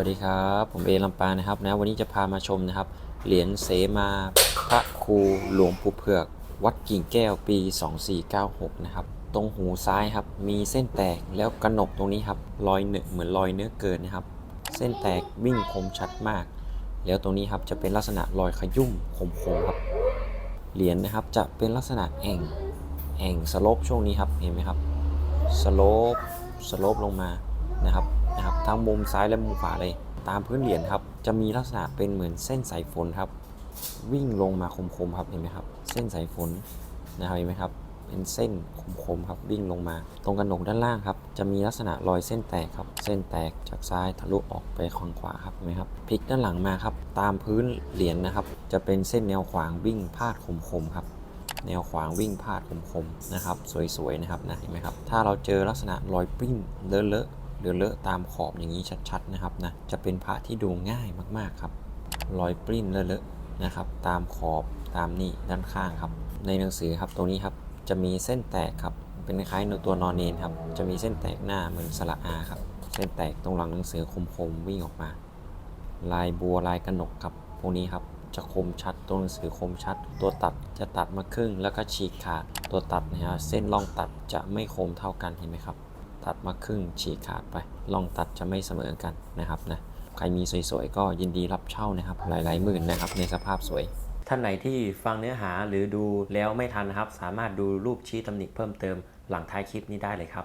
วัสดีครับ ผมเอลำปางนะครับนะวันนี้จะพามาชมนะครับ เหรียญเสมาพระครูหลวงปู่เผือก วัดกิ่งแก้วปี 2496 นะครับ ตรงหูซ้ายครับ มีเส้นแตกแล้วกระหนกตรงนี้ครับรอยเนื้อเหมือนรอยเนื้อเกินนะครับ เส้นแตกวิ่งคมชัดมาก แล้วตรงนี้ครับจะเป็นลักษณะรอยขยุ่มคมๆครับ เหรียญนะครับจะเป็นลักษณะแอ่งแอ่งสโลปช่วงนี้ครับเห็นไหมครับสโลปสโลปลงมา นะครับนะครับทั้งมุมซ้ายและมุมขวาเลย ตามพื้นเหรียญครับ จะมีลักษณะเป็นเหมือนเส้นสายฝนครับ วิ่งลงมาคมๆครับเห็นไหมครับ เส้นสายฝนนะครับเห็นไหมครับเป็นเส้นคมๆครับวิ่งลงมา ตรงกระหนกด้านล่างครับ จะมีลักษณะรอยเส้นแตกครับ เส้นแตกจากซ้ายทะลุออกไปข้างขวาครับเห็นไหมครับพลิกด้านหลังมาครับ ตามพื้นเหรียญนะครับ จะเป็นเส้นแนวขวางวิ่งพาดคมๆครับ แนวขวางวิ่งพาดคมๆนะครับ สวยๆนะครับนะเห็นไหมครับถ้าเราเจอลักษณะรอยปิ้นเลอะเลอะๆ หรือเลอะตามขอบอย่างนี้ชัดๆนะครับนะจะเป็นพระที่ดูง่ายมากๆครับ รอยปริ้นเลอะเละๆนะครับ ตามขอบตามนี่ด้านข้างครับ ในหนังสือครับตรงนี้ครับจะมีเส้นแตกครับ เป็นคล้ายๆตัวนอนเนนครับ จะมีเส้นแตกหน้าเหมือนสระอาครับ เส้นแตกตรงหลังหนังสือคมๆวิ่งออกมา ลายบัวลายกระหนกครับ พวกนี้ครับจะคมชัดตัวหนังสือคมชัด ตัวตัดจะตัดมาครึ่งแล้วก็ฉีกขาดตัวตัดนะฮะเส้นร่องตัดจะไม่คมเท่ากันเห็นไหมครับ ตัดมาครึ่งฉีกขาดไปลองตัดจะไม่เสมอกันนะครับนะใครมีสวยๆ ก็ยินดีรับเช่านะครับหลายๆหมื่นนะครับในสภาพสวย ท่านไหนที่ฟังเนื้อหาหรือดูแล้วไม่ทันนะครับ สามารถดูรูปชี้ตำหนิเพิ่มเติมหลังท้ายคลิปนี้ได้เลยครับ